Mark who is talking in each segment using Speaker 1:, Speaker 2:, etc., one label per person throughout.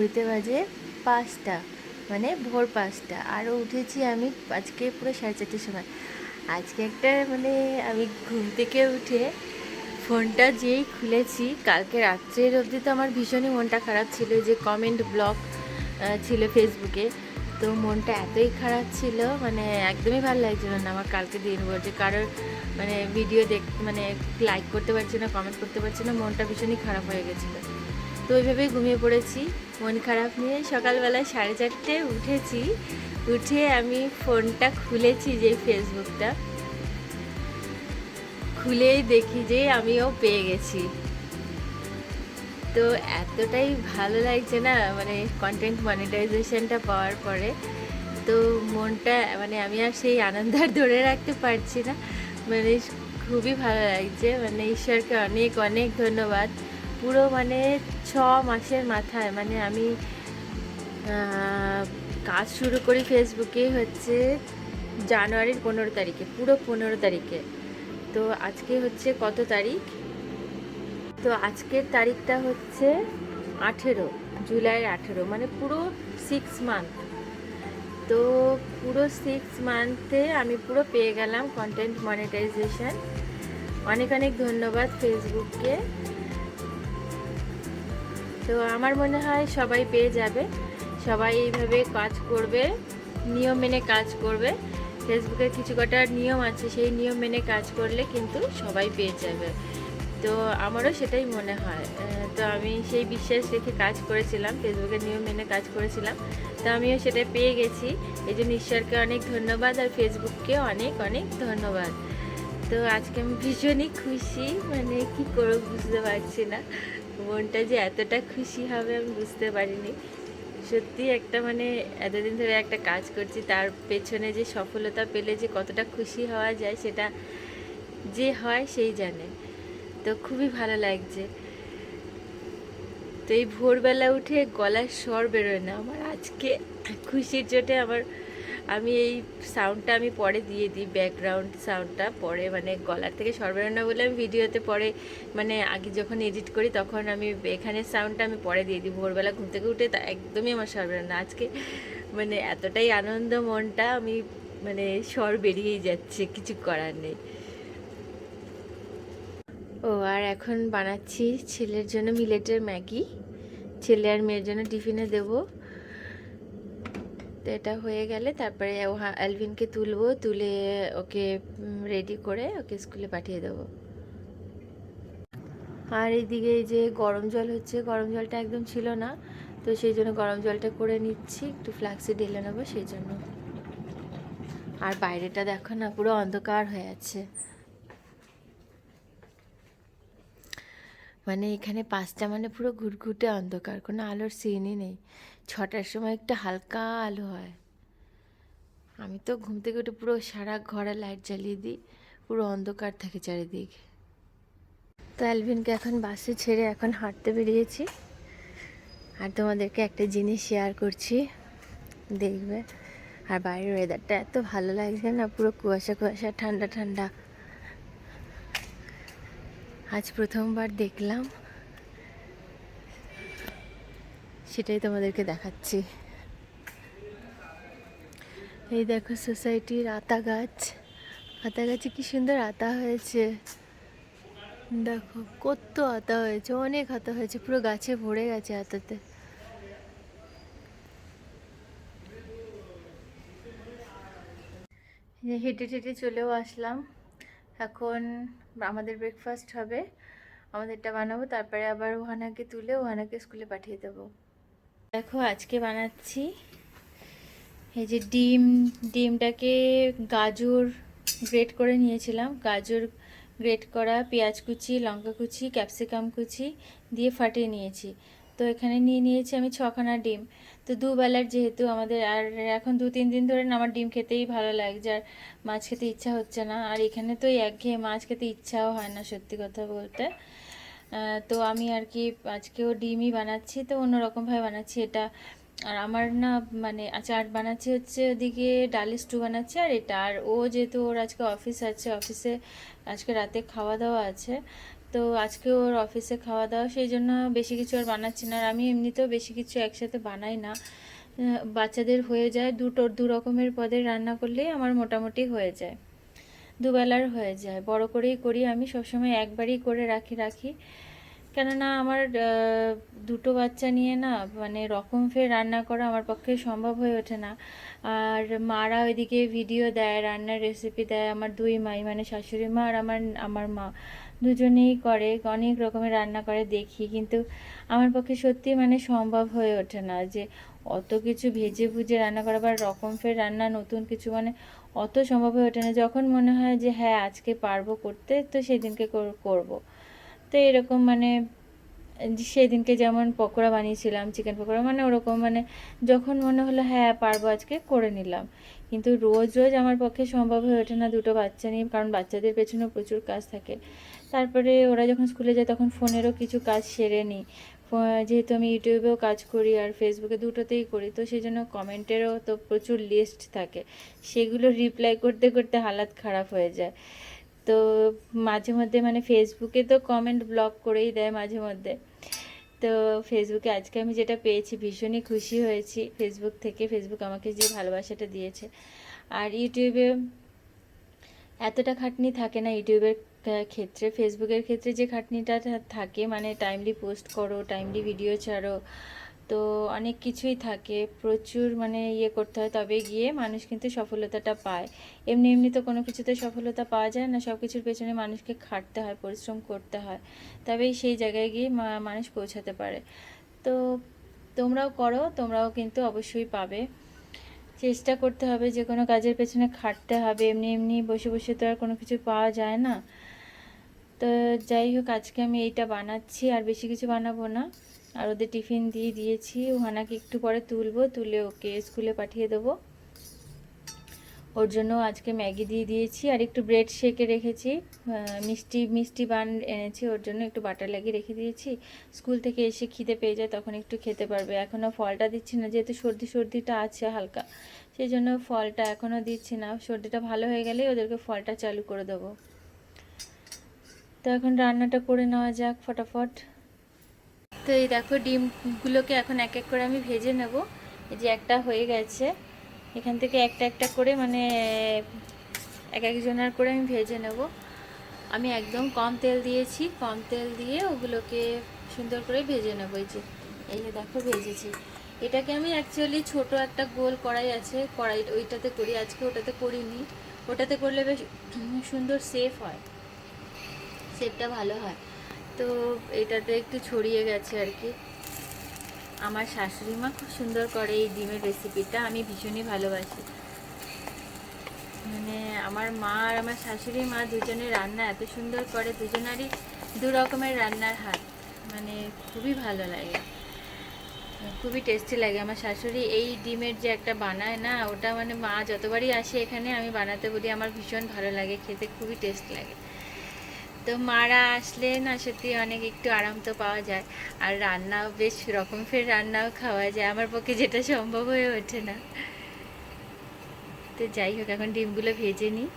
Speaker 1: ঘুরতে বাজে পাঁচটা মানে ভোর পাঁচটা। আরও উঠেছি আমি আজকে পুরো সাড়ে চারটের সময়। আজকে একটা মানে আমি ঘুম থেকে উঠে ফোনটা যেই খুলেছি, কালকে রাত্রের অবধি তো আমার ভীষণই মনটা খারাপ ছিল, যে কমেন্ট ব্লক ছিল ফেসবুকে তো মনটা এতই খারাপ ছিল মানে একদমই ভালো লাগছিল না আমার কালকে দিনভর যে কারোর মানে ভিডিও দেখ মানে লাইক করতে পারছি না কমেন্ট করতে পারছি না, মনটা ভীষণই খারাপ হয়ে গেছিল। তো ওইভাবেই ঘুমিয়ে পড়েছি। মন খারাপ নিয়ে সকালবেলা সাড়ে চারটে উঠেছি। উঠে আমি ফোনটা খুলেছি যে ফেসবুকটা। খুলেই দেখি যে আমিও পেয়ে গেছি। তো এতটাই ভালো লাগছে না মানে কন্টেন্ট মনিটাইজেশনটা পাওয়ার পরে। তো মনটা মানে আমি আর সেই আনন্দ আর ধরে রাখতে পারছি না। মানে খুবই ভালো লাগছে। মানে ঈশ্বরকে অনেক অনেক ধন্যবাদ। পুরো মানে ছ মাসের মাথায় মানে আমি কাজ শুরু করি ফেসবুকে হচ্ছে জানুয়ারির পনেরো তারিখে, পুরো পনেরো তারিখে। তো আজকে হচ্ছে কত তারিখ? তো আজকের তারিখটা হচ্ছে আঠেরো জুলাইয়ের আঠেরো মানে পুরো সিক্স মান্থ তো পুরো সিক্স মান্থে আমি পুরো পেয়ে গেলাম কন্টেন্ট মনিটাইজেশন অনেক অনেক ধন্যবাদ ফেসবুককে। তো আমার মনে হয় সবাই পেয়ে যাবে। সবাই এইভাবে কাজ করবে, নিয়ম মেনে কাজ করবে। ফেসবুকের কিছু কটা নিয়ম আছে, সেই নিয়ম মেনে কাজ করলে কিন্তু সবাই পেয়ে যাবে। তো আমারও সেটাই মনে হয়। তো আমি সেই বিশ্বাস রেখে কাজ করেছিলাম ফেসবুকের নিয়ম মেনে কাজ করেছিলাম। তো আমিও সেটা পেয়ে গেছি। এই জন্য ঈশ্বরকে অনেক ধন্যবাদ আর ফেসবুককে অনেক অনেক ধন্যবাদ। তো আজকে আমি ভীষণই খুশি। মানে কি করব বুঝতে পারছি না। মনটা যে এতটা খুশি হবে আমি বুঝতে পারিনি। সত্যি একটা মানে এতদিন ধরে একটা কাজ করছি, তার পেছনে যে সফলতা পেলে যে কতটা খুশি হওয়া যায় সেটা যে হয় সেই জানে। তো খুবই ভালো লাগছে। তো এই ভোরবেলা উঠে গলার স্বর বেরোয় না। আমার আজকে খুশির জোটে আমার আমি এই সাউন্ডটা আমি পরে দিয়ে দিই ব্যাকগ্রাউন্ড সাউন্ডটা পরে মানে গলার থেকে স্বর না বলে আমি ভিডিওতে পরে মানে আগে যখন এডিট করি তখন আমি এখানে সাউন্ডটা আমি পরে দিয়ে দিই। ভোরবেলা ঘুম থেকে উঠে তা একদমই আমার স্বর না। আজকে মানে এতটাই আনন্দ মনটা আমি মানে স্বর বেরিয়েই যাচ্ছে, কিছু করার নেই। ও, আর এখন বানাচ্ছি ছেলের জন্য মিলেটের ম্যাগি। ছেলে আর মেয়ের জন্য টিফিনে দেবো। তো এটা হয়ে গেলে তারপরে ও অ্যালভিনকে তুলবো, তুলে ওকে রেডি করে ওকে স্কুলে পাঠিয়ে দেবো। আর এইদিকে এই যে গরম জল হচ্ছে, গরম জলটা একদম ছিল না, তো সেই জন্য গরম জলটা করে নিচ্ছি, একটু ফ্লাক্সে ঢেলে নেব সেই জন্য। আর বাইরেটা দেখো না, পুরো অন্ধকার হয়ে আছে। মানে এখানে পাঁচটা মানে পুরো ঘুটঘুটে অন্ধকার, কোনো আলোর সিনই নেই। ছটার সময় একটু হালকা আলো হয়। আমি তো ঘুম থেকে উঠে পুরো সারা ঘরে লাইট জ্বালিয়ে দিই, পুরো অন্ধকার থাকে চারিদিক। তো অ্যালভিনকে এখন বাসে ছেড়ে এখন হাঁটতে বেরিয়েছি। আর তোমাদেরকে একটা জিনিস শেয়ার করছি, দেখবে। আর বাইরের ওয়েদারটা এত ভালো লাগছে না, পুরো কুয়াশা কুয়াশা, ঠান্ডা ঠান্ডা। আজ প্রথমবার দেখলাম। সেটাই তোমাদেরকে দেখাচ্ছি। এই দেখো সোসাইটির আতা গাছ। আতা গাছে কি সুন্দর আতা হয়েছে। দেখো, কত আতা হয়েছে, অনেক আতা হয়েছে, পুরো গাছে ভরে গেছে আতাতে। হেঁটে হেঁটে চলেও আসলাম। এখন আমাদের ব্রেকফাস্ট হবে। আমাদেরটা বানাবো, তারপরে আবার ওহানাকে তুলে ওহানাকে স্কুলে পাঠিয়ে দেবো। দেখো, আজকে বানাচ্ছি এই যে ডিম, ডিমটাকে গাজর গ্রেট করে নিয়েছিলাম। গাজর গ্রেট করা পেঁয়াজ কুচি, লঙ্কা কুচি ক্যাপসিকাম কুচি দিয়ে ফাটিয়ে নিয়েছি। তো এখানে নিয়ে নিয়েছি আমি ছখানা ডিম। তো দুবেলার যেহেতু আমাদের আর এখন দু তিন দিন ধরে আমার ডিম খেতেই ভালো লাগছে আর মাছ খেতে ইচ্ছা হচ্ছে না। আর এখানে তো একঘেয়ে মাছ খেতে ইচ্ছাও হয় না সত্যি কথা বলতে। তো আমি আর কি আজকেও ডিমই বানাচ্ছি, তো অন্যরকমভাবে বানাচ্ছি এটা। আর আমার না মানে আচার বানাচ্ছি হচ্ছে ওদিকে ডাল স্টু বানাচ্ছি, আর এটা। আর ও যেহেতু ওর আজকে অফিস আছে অফিসে আজকে রাতে খাওয়া দাওয়া আছে, তো আজকে ওর অফিসে খাওয়া দাওয়া, সেই জন্য বেশি কিছু আর বানাচ্ছি না। আর আমি এমনিতেও বেশি কিছু একসাথে বানাই না। বাচ্চাদের হয়ে যায়, দুটো, দু রকমের পদের রান্না করলেই আমার মোটামুটি হয়ে যায়। দুবেলার হয়ে যায়। বড় করেই করি আমি, সবসময় একবারই করে রাখি রাখি। কেননা আমার দুটো বাচ্চা নিয়ে না মানে রকম ফের রান্না করা আমার পক্ষে সম্ভব হয়ে ওঠে না। আর মারা ওইদিকে ভিডিও দেয়, রান্নার রেসিপি দেয় আমার দুই মাই মানে শাশুড়ি মা আর আমার আমার মা। দুজনেই করে, অনেক রকমের রান্না করে, দেখি। কিন্তু আমার পক্ষে সত্যি মানে সম্ভব হয়ে ওঠে না যে অত কিছু ভেজে ভুজে রান্না করা বা রকম ফের রান্না, নতুন কিছু মানে অত সম্ভব হয়ে ওঠে না। যখন মনে হয় যে হ্যাঁ আজকে পারব করতে, তো সেদিনকে কর- করব। তো এরকম মানে সেদিনকে যেমন পকোড়া বানিয়েছিলাম, চিকেন পকোড়া মানে ওরকম মানে যখন মনে হলো হ্যাঁ পারব আজকে, করে নিলাম। কিন্তু রোজ রোজ আমার পক্ষে সম্ভব হয়ে ওঠে না দুটো বাচ্চা নিয়ে, কারণ বাচ্চাদের পেছনেও প্রচুর কাজ থাকে। তারপরে ওরা যখন স্কুলে যায়, তখন ফোনেরও কিছু কাজ সেরে নিই। যেহেতু আমি ইউটিউবেও কাজ করি আর ফেসবুকে দুটোতেই করি, তো সেই জন্য কমেন্টেরও তো প্রচুর লিস্ট থাকে। সেগুলো রিপ্লাই করতে করতে হালাত খারাপ হয়ে যায়। তো মাঝে মধ্যে মানে ফেসবুকে তো কমেন্ট ব্লক করেই দেয় মাঝে মধ্যে। তো ফেসবুকে আজকে আমি যেটা পেয়েছি, ভীষণই খুশি হয়েছি। ফেসবুক থেকে ফেসবুক আমাকে যে ভালোবাসাটা দিয়েছে। আর ইউটিউবে এতটা খাটনি থাকে না, ইউটিউবের ক্ষেত্রে ফেসবুকের ক্ষেত্রে যে খাটনিটা থাকে মানে টাইমলি পোস্ট করো টাইমলি ভিডিও ছাড়ো, তো অনেক কিছুই থাকে। প্রচুর মানে ইয়ে করতে হয়, তবে গিয়ে মানুষ কিন্তু সফলতাটা পায়। এমনি এমনি তো কোনো কিছুতে সফলতা পাওয়া যায় না সব কিছুর পেছনে মানুষকে খাটতে হয়, পরিশ্রম করতে হয় তবেই সেই জায়গায় গিয়ে মানুষ পৌঁছাতে পারে। তো তোমরাও করো, তোমরাও কিন্তু অবশ্যই পাবে। চেষ্টা করতে হবে, যে কোনো কাজের পেছনে খাটতে হবে, এমনি এমনি বসে বসে তো আর কোনো কিছু পাওয়া যায় না। তো যাই হোক, আজকে আমি এইটা বানাচ্ছি, আর বেশি কিছু বানাবো না। আর ওদের টিফিন দিয়ে দিয়েছি, ওহানাকে একটু পরে তুলবো, তুলে ওকে স্কুলে পাঠিয়ে দেবো। ওর জন্য আজকে ম্যাগি দিয়ে দিয়েছি, আর একটু ব্রেড শেকে রেখেছি মিষ্টি মিষ্টি বান এনেছি, ওর জন্য একটু বাটার লাগিয়ে রেখে দিয়েছি। স্কুল থেকে এসে খিদে পেয়ে যায়, তখন একটু খেতে পারবে। এখনও ফলটা দিচ্ছি না, যেহেতু সর্দি সর্দিটা আছে হালকা, সেই জন্য ফলটা এখনও দিচ্ছি না। সর্দিটা ভালো হয়ে গেলেই ওদেরকে ফলটা চালু করে দেবো। তো এখন রান্নাটা করে নেওয়া যাক ফটাফট। তো এই দেখো ডিমগুলোকে এখন এক এক করে আমি ভেজে নেব। এই যে একটা হয়ে গেছে। এখান থেকে একটা একটা করে মানে এক একজনের করে আমি ভেজে নেব। আমি একদম কম তেল দিয়েছি। কম তেল দিয়ে ওগুলোকে সুন্দর করে ভেজে নেব। এই যে এই যে দেখো ভেজেছি। এটাকে আমি অ্যাকচুয়ালি ছোট একটা গোল কড়াই আছে। কড়াই ওইটাতে করি। আজকে ওটাতে করিনি। ওটাতে করলে বেশ সুন্দর সেফ হয়। শেপটা ভালো হয়। তো এটাতে একটু ছড়িয়ে গেছে আর কি। আমার শাশুড়ি মা খুব সুন্দর করে এই ডিমের রেসিপিটা আমি ভীষণই ভালোবাসি। মানে আমার মা আর আমার শাশুড়ি মা দুজনে রান্না এত সুন্দর করে, দুজনারই দু রকমের রান্নার হাত। মানে খুবই ভালো লাগে। খুবই টেস্টি লাগে। আমার শাশুড়ি এই ডিমের যে একটা বানায় না, ওটা মানে মা যতবারই আসে এখানে, আমি বানাতে বলি, আমার ভীষণ ভালো লাগে, খেতে খুবই টেস্ট লাগে। তো মারা আসলে না সত্যি অনেক একটু আরাম তো পাওয়া যায়। আর রান্নাও বেশ রকম ফের রান্নাও খাওয়া যায়। আমার পক্ষে যেটা সম্ভব হয়ে ওঠে না। তো যাই হোক, এখন ডিমগুলো ভেজে নিই।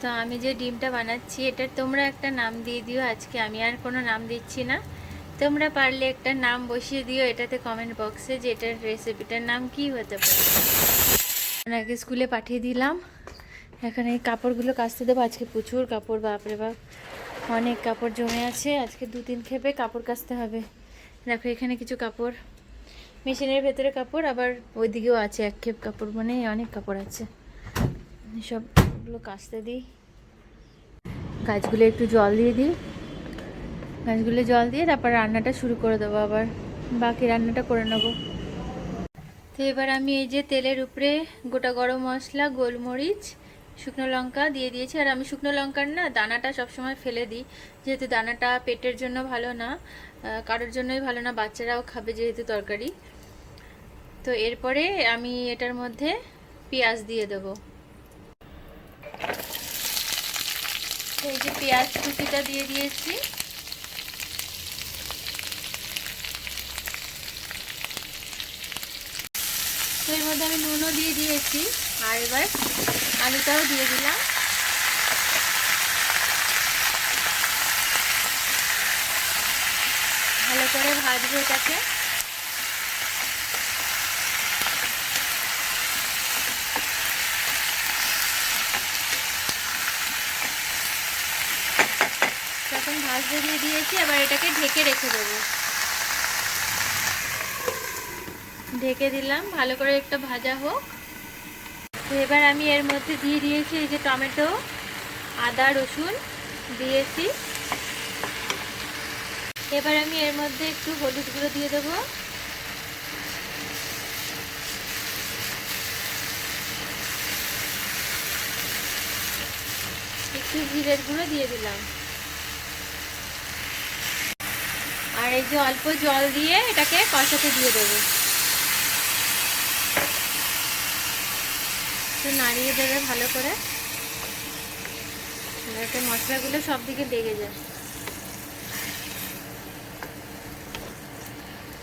Speaker 1: তো আমি যে ডিমটা বানাচ্ছি এটার তোমরা একটা নাম দিয়ে দিও। আজকে আমি আর কোনো নাম দিচ্ছি না। তোমরা পারলে একটা নাম বসিয়ে দিও এটাতে কমেন্ট বক্সে যে এটার রেসিপিটার নাম কি হতে পারে। ওনাকে স্কুলে পাঠিয়ে দিলাম। এখন এই কাপড়গুলো কাচতে দেবো। আজকে প্রচুর কাপড়, বাপরে বাপ। অনেক কাপড় জমে আছে। আজকে দু তিন খেপে কাপড় কাচতে হবে। দেখো, এখানে কিছু কাপড়। মেশিনের ভেতরে কাপড়, আবার ওইদিকেও আছে এক খেপ কাপড় মানে অনেক কাপড় আছে। সবগুলো কাচতে দিই। গাছগুলো একটু জল দিয়ে দিই। গাছগুলো জল দিয়ে তারপর রান্নাটা শুরু করে দেবো আবার। বাকি রান্নাটা করে নেব। তো এবার আমি এই যে তেলের উপরে গোটা গরম মশলা, গোলমরিচ শুকনো লঙ্কা দিয়ে দিয়েছি। আর আমি শুকনো লঙ্কার না দানাটা সবসময় ফেলে দিই। যেহেতু দানাটা পেটের জন্য ভালো না কারোর জন্যই ভালো না, বাচ্চারাও খাবে যেহেতু তরকারি। তো এরপরে আমি এটার মধ্যে পেঁয়াজ দিয়ে দেবো। এই যে পেঁয়াজ কুচিটা দিয়ে দিয়েছি। তো এর মধ্যে আমি নুনও দিয়ে দিয়েছি। আর এবার আলুটাও দিয়ে দিলাম। ভালো করে ভাজবো এটাকে। যখন ভাজতে দিয়ে দিয়েছি আবার এটাকে ঢেকে রেখে দেবো। ঢেকে দিলাম, ভালো করে একটা ভাজা হোক। তো এবার আমি এর মধ্যে দিয়ে দিয়েছি এই যে টমেটো, আদা, রসুন, দিয়েছি। এবার আমি এর মধ্যে একটু হলুদ গুঁড়ো দিয়ে দেবো। একটু জিরের গুঁড়ো দিয়ে দিলাম। আর এই যে অল্প জল দিয়ে এটাকে কষাতে দিয়ে দেবো। একটু নাড়িয়ে দেবে ভালো করে। যাতে মশলাগুলো সব দিকে লেগে যায়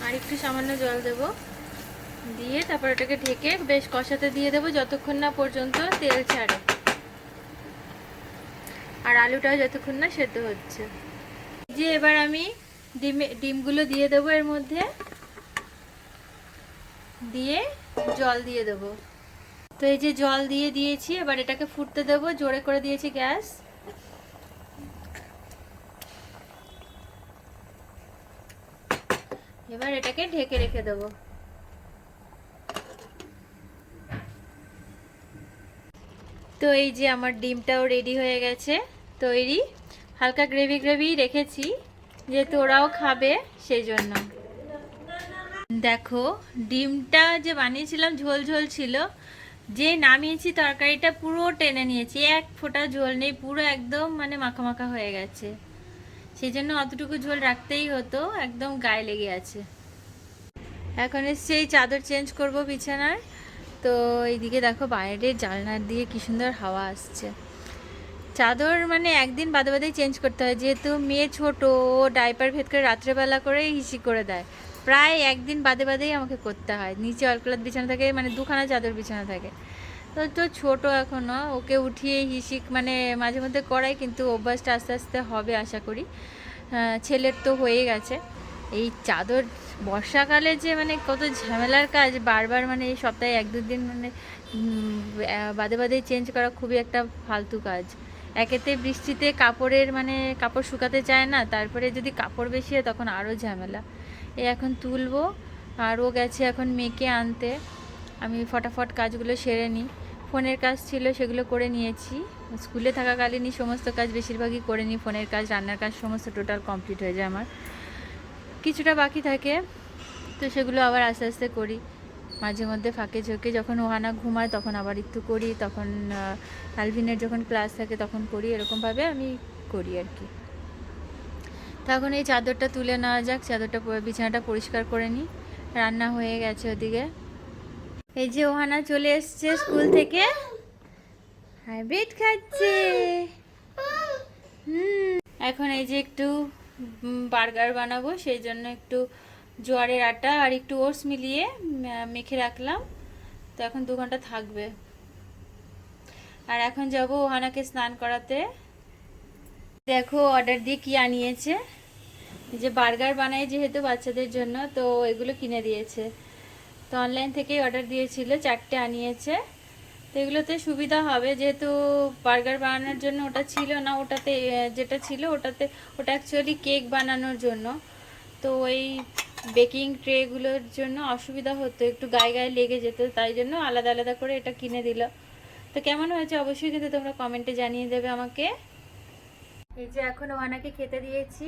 Speaker 1: আর একটু সামান্য জল দেব। দিয়ে তারপর ওটাকে ঢেকে বেশ কষাতে দিয়ে দেবো যতক্ষণ না পর্যন্ত তেল ছাড়ে। আর আলুটাও যতক্ষণ না সেদ্ধ হচ্ছে। যে এবার আমি ডিমে ডিমগুলো দিয়ে দেবো এর মধ্যে। দিয়ে জল দিয়ে দেবো। তো এই যে জল দিয়ে দিয়েছি, এবার এটাকে ফুটতে দেবো, জোরে করে দিয়েছি গ্যাস। এবার এটাকে ঢেকে রেখে দেবো। তো এই যে আমার ডিমটাও রেডি হয়ে গেছে, তৈরি। হালকা গ্রেভি গ্রেভি রেখেছি, যেহেতু ওরাও খাবে সেই জন্য দেখো, ডিমটা যে বানিয়েছিলাম ঝোল ঝোল ছিল যে নামিয়েছি তরকারিটা পুরো টেনে নিয়েছি, এক ফোঁটা ঝোল নেই, পুরো একদম মানে মাখা মাখা হয়ে গেছে। সেই জন্য অতটুকু ঝোল রাখতেই হতো, একদম গায়ে লেগে আছে। এখন এসছে এই চাদর চেঞ্জ করব বিছানার। তো এইদিকে দেখো বাইরের জানলার দিয়ে কি সুন্দর হাওয়া আসছে। চাদর মানে একদিন বাদে বাদেই চেঞ্জ করতে হয়, যেহেতু মেয়ে ছোট ডাইপার ভেদ করে রাত্রেবেলা করেই হিসি করে দেয়। প্রায় একদিন বাদে বাদেই আমাকে করতে হয়। নিচে অলকলাত বিছানা থাকে মানে দুখানা চাদর বিছানা থাকে। তো তো ছোটো এখনও ওকে উঠিয়ে হিসিক মানে মাঝে মধ্যে করাই, কিন্তু অভ্যাসটা আস্তে আস্তে হবে আশা করি। ছেলের তো হয়ে গেছে। এই চাদর বর্ষাকালে যে মানে কত ঝামেলার কাজ, বারবার মানে এই সপ্তাহে এক দুদিন মানে বাদে বাদে চেঞ্জ করা খুবই একটা ফালতু কাজ। একেতে বৃষ্টিতে কাপড়ের মানে কাপড় শুকাতে চায় না, তারপরে যদি কাপড় বেশি হয় তখন আরও ঝামেলা। এই এখন তুলবো। আর ও গেছে এখন মেয়েকে আনতে। আমি ফটাফট কাজগুলো সেরে নিই। ফোনের কাজ ছিল সেগুলো করে নিয়েছি। স্কুলে থাকাকালীনই সমস্ত কাজ বেশিরভাগই করে নিই। ফোনের কাজ, রান্নার কাজ সমস্ত টোটাল কমপ্লিট হয়ে যায় আমার। কিছুটা বাকি থাকে, তো সেগুলো আবার আস্তে আস্তে করি। মাঝে মধ্যে ফাঁকে ঝোঁকে যখন ওহানা ঘুমায় তখন আবার একটু করি। তখন আলভিনের যখন ক্লাস থাকে তখন করি। এরকমভাবে আমি করি আর কি। তখন এই চাদরটা তুলে নেওয়া যাক, চাদরটা বিছানাটা পরিষ্কার করে নিই। রান্না হয়ে গেছে ওদিকে। এই যে ওহানা চলে এসছে স্কুল থেকে। হাইব্রিড খাচ্ছে। এখন এই যে একটু বার্গার বানাবো, সেই জন্য একটু জোয়ারের আটা আর একটু ওটস মিলিয়ে মেখে রাখলাম। তো এখন দু ঘণ্টা থাকবে। আর এখন যাব ওহানাকে স্নান করাতে। দেখো অর্ডার দিয়ে কি আনিয়েছে? যে বার্গার বানাই যেহেতু বাচ্চাদের জন্য, তো এগুলো কিনে দিয়েছে। তো অনলাইন থেকেই অর্ডার দিয়েছিল, চারটে আনিয়েছে। তো এগুলোতে সুবিধা হবে, যেহেতু বার্গার বানানোর জন্য ওটা ছিল না, ওটাতে যেটা ছিল ওটাতে, ওটা অ্যাকচুয়ালি কেক বানানোর জন্য। তো ওই বেকিং ট্রেগুলোর জন্য অসুবিধা হতো, একটু গায়ে গায়ে লেগে যেত, তাই জন্য আলাদা আলাদা করে এটা কিনে দিল। তো কেমন হয়েছে অবশ্যই কিন্তু তোমরা কমেন্টে জানিয়ে দেবে আমাকে। এই যে এখন ওহানাকে খেতে দিয়েছি।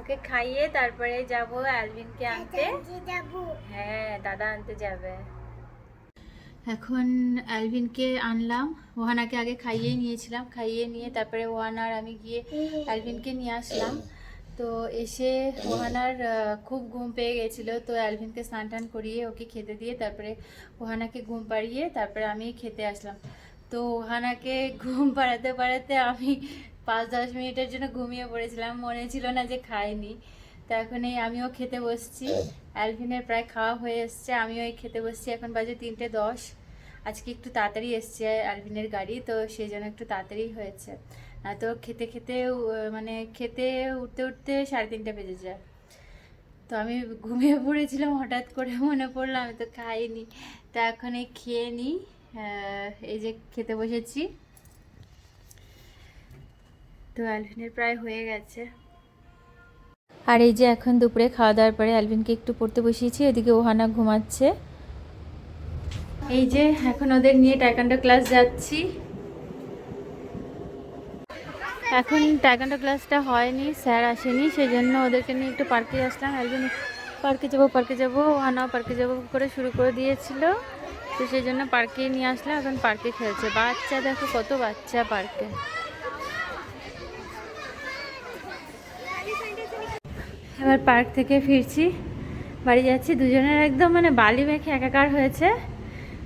Speaker 1: ওকে খাইয়ে তারপরে যাব অ্যালভিনকে আনতে। হ্যাঁ দাদা আনতে যাবে। এখন অ্যালভিনকে আনলাম। ওহানাকে আগে খাইয়ে নিয়েছিলাম। খাইয়ে নিয়ে তারপরে ওহানার আমি গিয়ে অ্যালভিনকে নিয়ে আসলাম। তো এসে ওহানার খুব ঘুম পেয়ে গেছিল। তো অ্যালভিনকে স্নান টান করিয়ে ওকে খেতে দিয়ে তারপরে ওহানাকে ঘুম পাড়িয়ে তারপরে আমি খেতে আসলাম। তো ওহানাকে ঘুম পাড়াতে পাড়াতে আমি পাঁচ, দশ মিনিটের জন্য ঘুমিয়ে পড়েছিলাম। মনে ছিল না যে খাইনি। তো এখন এই আমিও খেতে বসছি। অ্যালভিনের প্রায় খাওয়া হয়ে এসছে। আমিও এই খেতে বসছি। এখন বাজে তিনটে দশ। আজকে একটু তাড়াতাড়ি এসছে অ্যালভিনের গাড়ি, তো সেই জন্য একটু তাড়াতাড়ি হয়েছে। তো খেতে খেতে মানে খেতে উঠতে উঠতে সাড়ে তিনটে বেজে যায়। তো আমি ঘুমিয়ে পড়েছিলাম। হঠাৎ করে মনে পড়ল, আমি তো খাইনি। তা এখন এই খেয়ে নিই। এই যে খেতে বসেছি। তো অ্যালভিনের প্রায় হয়ে গেছে। আর এই যে এখন দুপুরে খাওয়া দাওয়ার পরে অ্যালভিনকে একটু পড়তে বসিয়েছি এদিকে ওহানা ঘুমাচ্ছে। এই যে এখন ওদের নিয়ে টাইকান্ডো ক্লাস যাচ্ছি। এখন টাইকান্ডো ক্লাসটা হয়নি স্যার আসেনি সেই জন্য ওদেরকে নিয়ে একটু পার্কে আসলাম। অ্যালভিন পার্কে যাব পার্কে যাব ওহানা পার্কে যাব করে শুরু করে দিয়েছিল। তো সেই জন্য পার্কে নিয়ে আসলে এখন পার্কে খেলছে। বাচ্চা দেখো কত বাচ্চা পার্কে। এবার পার্ক থেকে ফিরছি। বাড়ি যাচ্ছি। দুজনের একদম মানে বালি মেখে একাকার হয়েছে।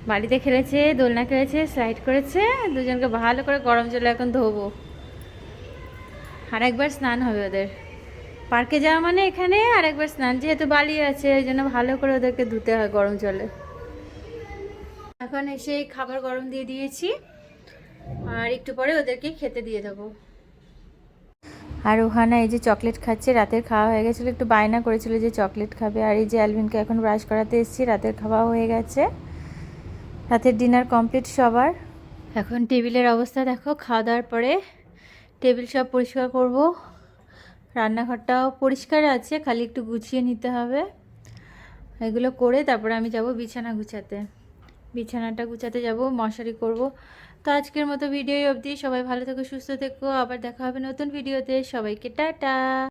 Speaker 1: বাড়িতে খেলেছে, দোলনা খেলেছে স্লাইড করেছে। দুজনকে ভালো করে গরম জলে এখন ধোবো। আর একবার স্নান হবে ওদের। পার্কে যাওয়া মানে এখানে আর একবার স্নান। যেহেতু বালি আছে ওই জন্য ভালো করে ওদেরকে ধুতে হয় গরম জলে। এখন এসে খাবার গরম দিয়ে দিয়েছি। আর একটু পরে ওদেরকে খেতে দিয়ে দেবো। আর ওহানা এই যে চকলেট খাচ্ছে রাতের খাওয়া হয়ে গেছিল একটু বায়না করেছিল যে চকলেট খাবে। আর এই যে অ্যালভিনকে এখন ব্রাশ করাতে এসেছি রাতের খাওয়া হয়ে গেছে। রাতের ডিনার কমপ্লিট সবার। এখন টেবিলের অবস্থা দেখো খাওয়া দাওয়ার পরে টেবিল সব পরিষ্কার করব। রান্নাঘরটাও পরিষ্কার আছে খালি একটু গুছিয়ে নিতে হবে। এগুলো করে তারপরে আমি যাব বিছানা গুছাতে। বিছানাটা গুছাতে যাব, মশারি করব। তো আজকের মতো ভিডিও অবধি। সবাই ভালো থেকো, সুস্থ থেকো। আবার দেখা হবে নতুন ভিডিওতে। সবাইকে টাটা।